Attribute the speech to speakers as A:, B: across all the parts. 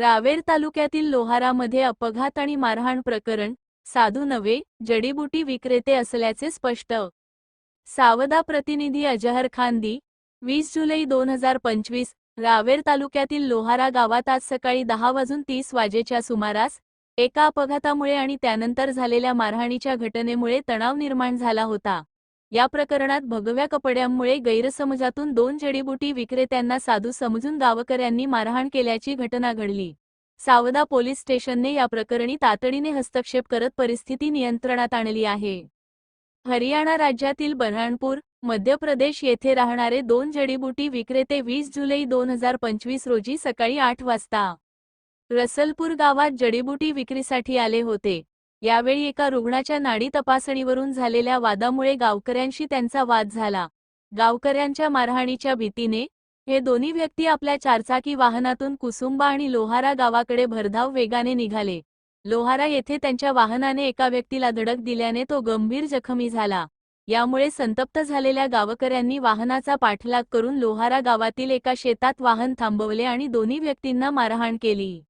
A: रावेर तालुक्यातील लोहारामध्ये अपघात आणि मारहाण प्रकरण साधू नवे जडीबुटी विक्रेते असल्याचे स्पष्ट. सावदा प्रतिनिधी अजहर खानदी वीस जुलै दोन हजार पंचवीस रावेर तालुक्यातील लोहारा गावात आज सकाळी दहा वाजून तीस वाजेच्या सुमारास एका अपघातामुळे आणि त्यानंतर झालेल्या मारहाणीच्या घटनेमुळे तणाव निर्माण झाला होता. या प्रकरणात भगव्या कपड्यांमुळे गैरसमजातून दोन जडीबुटी विक्रेत्यांना साधू समजून गावकऱ्यांनी मारहाण केल्याची घटना घडली. सावदा पोलीस स्टेशनने या प्रकरणी तातडीने हस्तक्षेप करत परिस्थिती नियंत्रणात आणली आहे. हरियाणा राज्यातील बऱ्हाणपूर मध्य प्रदेश येथे राहणारे दोन जडीबुटी विक्रेते वीस जुलै दोन हजार पंचवीस रोजी सकाळी आठ वाजता रसलपूर गावात जडीबुटी विक्रीसाठी आले होते. यावेळी एका रुग्णाच्या नाडी तपासणीवरून झालेल्या वादामुळे गावकऱ्यांशी त्यांचा वाद झाला. गावकऱ्यांच्या मारहाणीच्या भीतीने हे दोन्ही व्यक्ती आपल्या चारचाकी वाहनातून कुसुंबा आणि लोहारा गावाकडे भरधाव वेगाने निघाले. लोहारा येथे त्यांच्या वाहनाने एका व्यक्तीला धडक दिल्याने तो गंभीर जखमी झाला. यामुळे संतप्त झालेल्या गावकऱ्यांनी वाहनाचा पाठलाग करून लोहारा गावातील एका शेतात वाहन थांबवले आणि दोन्ही व्यक्तींना मारहाण केली.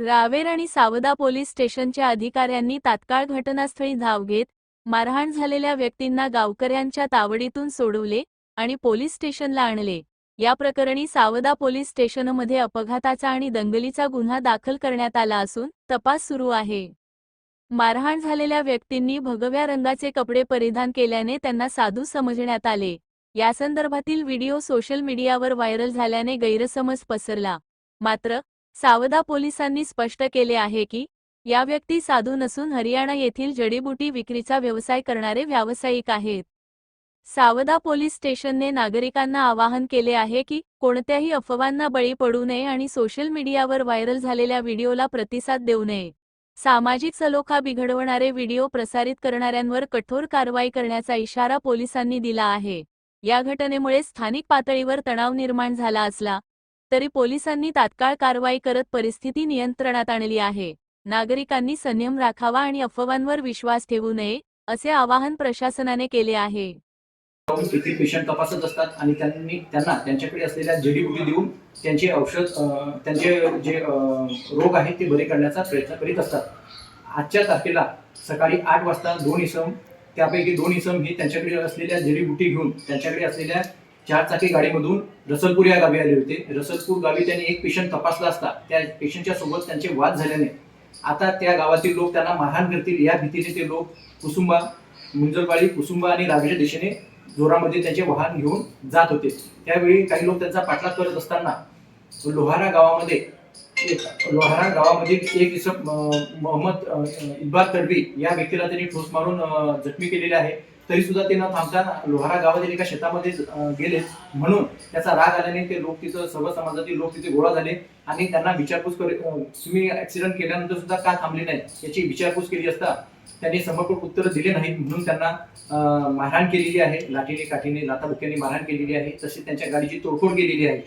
A: रावेर आणि सावदा पोलीस स्टेशनच्या अधिकाऱ्यांनी तात्काळ घटनास्थळी धाव घेत मारहाण झालेल्या व्यक्तींना गावकऱ्यांच्या तावडीतून सोडवले आणि पोलीस स्टेशनला आणले. या प्रकरणी सावदा पोलीस स्टेशनमध्ये अपघाताचा आणि दंगलीचा गुन्हा दाखल करण्यात आला असून तपास सुरू आहे. मारहाण झालेल्या व्यक्तींनी भगव्या रंगाचे कपडे परिधान केल्याने त्यांना साधू समजण्यात आले. यासंदर्भातील व्हिडिओ सोशल मीडियावर व्हायरल झाल्याने गैरसमज पसरला. मात्र सावदा पोलिसांनी स्पष्ट केले आहे की या व्यक्ती साधू नसून हरियाणा येथील जडीबुटी विक्रीचा व्यवसाय करणारे व्यावसायिक आहेत. सावदा पोलीस स्टेशनने नागरिकांना आवाहन केले आहे की कोणत्याही अफवांना बळी पडू नये आणि सोशल मीडियावर व्हायरल झालेल्या व्हिडिओला प्रतिसाद देऊ नये. सामाजिक सलोखा बिघडवणारे व्हिडिओ प्रसारित करणाऱ्यांवर कठोर कारवाई करण्याचा इशारा पोलिसांनी दिला आहे. या घटनेमुळे स्थानिक पातळीवर तणाव निर्माण झाला असला तरी पोलिसांनी तात्काळ कारवाई करत परिस्थिती नियंत्रणात आणली आहे. नागरिकांनी संयम राखावा आणि अफवांवर विश्वास ठेवू नये असे आवाहन प्रशासनाने केले आहे.
B: किती पेशंट तपासत असतात आणि त्यांनी त्यांना त्यांच्याकडे असलेल्या जडीबुटी देऊन त्यांचे औषध त्यांचे जे रोग आहेत ते बरे करण्याचा प्रयत्न करीत असतात. आजच्या तारखेला सकाळी आठ वाजता दोन इसम त्यापैकी दोन इसम हे त्यांच्याकडे असलेल्या जडीबुटी घेऊन त्यांच्याकडे असलेल्या चार चाकी गाडीमधून रसलपूर या गावी आले होते. रसलपूर गावी त्यांनी एक पेशंट तपासला असता. त्या पेशंटच्या सोबत त्यांचे वाद झाल्याने. आता त्या गावातील लोक त्यांना मारहाण करतील. या भीतीने ते लोक कुसुंबा मुंजलवाडी कुसुंबा आणि रावेच्या दिशेने जोरामध्ये त्यांचे वाहन घेऊन जात होते. त्यावेळी काही लोक त्यांचा पाठलाग करत असताना लोहारा गावामध्ये लोहारा गावामध्ये एक इसम मोहम्मद अं, तडवी या व्यक्तीला त्यांनी ठोस मारून जखमी केलेले आहे. तरी सुद्धा ते न थांबता लोहारा गावातील एका शेतामध्ये गेले. म्हणून त्याचा राग आल्याने ते लोक तिथं सर्व समाजातील लोक तिथे गोळा झाले आणि त्यांना विचारपूस करे अं, तुम्ही ऍक्सिडेंट केल्यानंतर सुद्धा का थांबले नाही? याची विचारपूस केली असता त्यांनी समर्पक उत्तर दिले नाहीत. म्हणून त्यांना मारहाण केलेली आहे. लाठीने काठीने लाथाबुक्याने मारहाण केलेली आहे. तसेच त्यांच्या गाडीची तोडफोड केलेली आहे.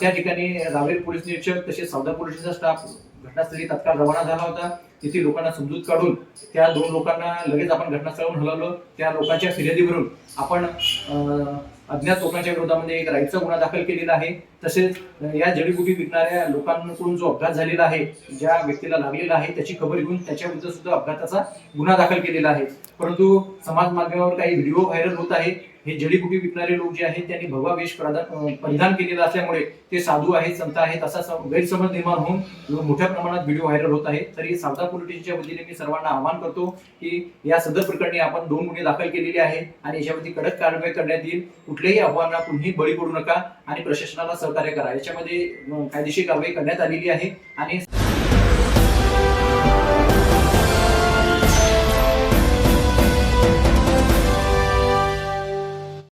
B: त्या ठिकाणी रावेर पोलीस निरीक्षक तसेच सौदा पोलिसांचा स्टाफ घटनास्थळी तात्काळ रवाना झाला होता. तिथे लोकांना समजूत काढून त्या दोन लोकांना लगेच आपण घटनास्थळावरून हलवलं. त्या लोकांच्या फिर्यादीवरून आपण अं, अज्ञात लोकांच्या विरोधामध्ये एक राईटचा गुन्हा दाखल केलेला आहे. तसेच या जडीबुटी विकणाऱ्या लोकांकडून जो अपघात झालेला आहे ज्या व्यक्तीला लागलेला आहे त्याची खबर घेऊन त्याच्याविरुद्ध सुद्धा अपघाताचा गुन्हा दाखल केलेला आहे. परंतु समाज माध्यमावर काही व्हिडिओ व्हायरल होत आहे हे जडीबुटी विकणारे लोक जे आहेत त्यांनी भगवा वेश परिधान केलेला असल्यामुळे ते साधू आहेत संत आहेत असा गैरसमज निर्माण होऊन मोठ्या प्रमाणात व्हिडिओ व्हायरल होत आहे तरी सावधा पोलिटिक्सच्या वतीने मी सर्वांना आवाहन करतो की या सदर प्रकरणी आपण दोन गुन्हे दाखल केलेले आहेत आणि याच्यावरती कडक कारवाई करण्यात येईल. कुठल्याही आव्हानांना कुणीही बळी पडू नका आणि प्रशासनाला सहकार्य करा. याच्यामध्ये कायदेशीर कारवाई करण्यात आलेली आहे आणि